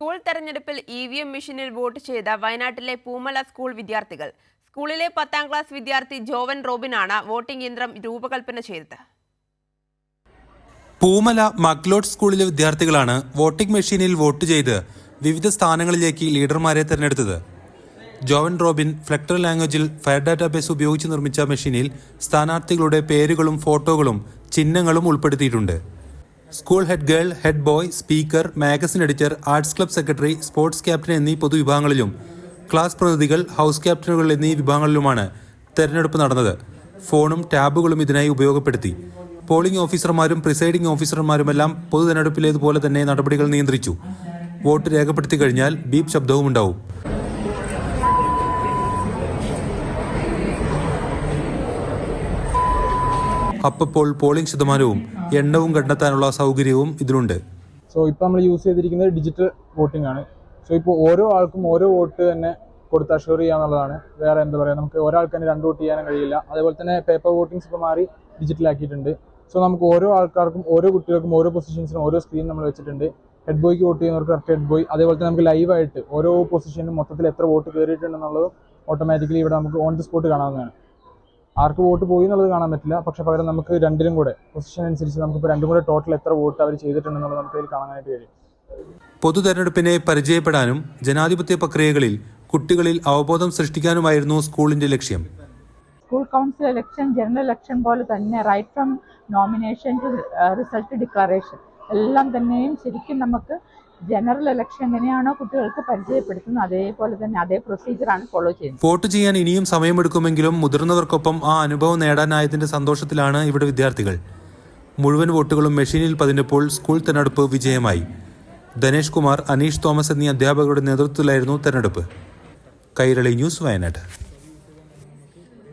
School തെരഞ്ഞെടുപ്പിൽ E V M മെഷീനിൽ vote ചെയ്ത വയനാട്ടിലെ പൂമല സ്കൂൾ വിദ്യാർത്ഥികൾ. സ്കൂളിലെ പത്താം ക്ലാസ് വിദ്യാർത്ഥി ജോവൻ റോബിനാണ് വോട്ടിംഗ് യന്ത്രം രൂപകൽപ്പന ചെയ്തത്. പൂമല മക്ലോഡ് സ്കൂളിലെ വിദ്യാർത്ഥികളാണ് വോട്ടിംഗ് മെഷീനിൽ വോട്ട് ചെയ്ത് വിവിധ സ്ഥാനങ്ങളിലേക്ക് ലീഡർമാരെ തെരഞ്ഞെടുത്തത്. ജോവൻ റോബിൻ ഫ്ലക്ടർ ലാംഗ്വേജിൽ ഫയർ ഡാറ്റാബേസ് ഉപയോഗിച്ച് നിർമ്മിച്ച മെഷീനിൽ സ്ഥാനാർത്ഥികളുടെ പേരുകളും ഫോട്ടോകളും ചിഹ്നങ്ങളും ഉൾപ്പെടുത്തിയിട്ടുണ്ട്. School head girl head boy speaker magazine editor arts club secretary sports captain എന്നീ പൊതുവിഭാഗങ്ങളിലും ക്ലാസ് പ്രതിനിധികൾ ഹൗസ് ക്യാപ്റ്റനുകൾ എന്നീ വിഭാഗങ്ങളിലുമാണ് തെരഞ്ഞെടുപ്പ് നടന്നത്. ഫോണും ടാബുകളും ഇതിനായി ഉപയോഗപ്പെടുത്തി. പോളിംഗ് ഓഫീസർമാരും പ്രിസൈഡിംഗ് ഓഫീസർമാരുമെല്ലാം പൊതു തെരഞ്ഞെടുപ്പിലേതുപോലെ തന്നെ നടപടികൾ നിയന്ത്രിച്ചു. വോട്ട് രേഖപ്പെടുത്തി കഴിഞ്ഞാൽ ബീപ് ശബ്ദവും ഉണ്ടാവും അപ്പപ്പോൾ പോളിംഗ് ശതമാനവും എണ്ണവും കണ്ടെത്താനുള്ള സൗകര്യവും ഇതിലുണ്ട്. സോ ഇപ്പോൾ നമ്മൾ യൂസ് ചെയ്തിരിക്കുന്നത് ഡിജിറ്റൽ വോട്ടിംഗ് ആണ്. സോ ഇപ്പോൾ ഓരോ ആൾക്കും ഓരോ വോട്ട് തന്നെ കൊടുത്ത് അഷ്യൂർ ചെയ്യുക എന്നുള്ളതാണ്. വേറെ എന്താ പറയുക നമുക്ക് ഒരാൾക്ക് തന്നെ രണ്ട് വോട്ട് ചെയ്യാനും കഴിയില്ല. അതേപോലെ തന്നെ പേപ്പർ വോട്ടിംഗ്സ് ഇപ്പോൾ മാറി ഡിജിറ്റൽ ആക്കിയിട്ടുണ്ട്. സോ നമുക്ക് ഓരോ ആൾക്കാർക്കും ഓരോ കുട്ടികൾക്കും ഓരോ പൊസിഷൻസിനും ഓരോ സ്ക്രീൻ നമ്മൾ വെച്ചിട്ടുണ്ട്. ഹെഡ് ബോയ്ക്ക് വോട്ട് ചെയ്യുന്നവർക്ക് കറക്റ്റ് ഹെഡ് ബോയ് അതേപോലെ തന്നെ നമുക്ക് ലൈവായിട്ട് ഓരോ പൊസിഷനും മൊത്തത്തിൽ എത്ര വോട്ട് കയറിയിട്ടുണ്ടെന്നുള്ളത് ഓട്ടോമാറ്റിക്കലി ഇവിടെ നമുക്ക് ഓൺ ദി സ്പോട്ട് കാണാവുന്നതാണ്. ആർക്ക് വോട്ട് പോയി എന്നുള്ളത് കാണാൻ പറ്റില്ല. പക്ഷെ പകരം നമുക്ക് രണ്ടിലും കൂടെ പൊസിഷൻ അനുസരിച്ച് നമുക്കിപ്പോൾ രണ്ടും കൂടെ ടോട്ടൽ എത്ര വോട്ട് അവർ ചെയ്തിട്ടുണ്ടെന്നുള്ളത് നമുക്ക് അതിൽ കാണാനായിട്ട് കഴിയും. പൊതു തെരഞ്ഞെടുപ്പിനെ പരിചയപ്പെടാനും ജനാധിപത്യ പ്രക്രിയകളിൽ കുട്ടികളിൽ അവബോധം സൃഷ്ടിക്കാനുമായിരുന്നു സ്കൂളിന്റെ ലക്ഷ്യം. School council election general election പോലെ തന്നെ right from nomination to result declaration എല്ലാം തന്നെയും ശരിക്കും നമുക്ക് ജനറൽ ഇലക്ഷൻ എങ്ങനെയാണോ കുട്ടികൾക്ക് പരിചയപ്പെടുത്തുന്നത് അതേപോലെ തന്നെ അതേ പ്രൊസീജിയറാണ് ഫോളോ ചെയ്യുന്നത്. വോട്ട് ചെയ്യാൻ ഇനിയും സമയമെടുക്കുമെങ്കിലും മുതിർന്നവർക്കൊപ്പം ആ അനുഭവം നേടാനായതിന്റെ സന്തോഷത്തിലാണ് ഇവിടെ വിദ്യാർത്ഥികൾ. മുഴുവൻ വോട്ടുകളും മെഷീനിൽ പതിഞ്ഞപ്പോൾ സ്കൂൾ തെരഞ്ഞെടുപ്പ് വിജയമായി. ധനേഷ് കുമാർ അനീഷ് തോമസ് എന്നീ അധ്യാപകരുടെ നേതൃത്വത്തിലായിരുന്നു തെരഞ്ഞെടുപ്പ്. കൈരളി ന്യൂസ് വയനാട്.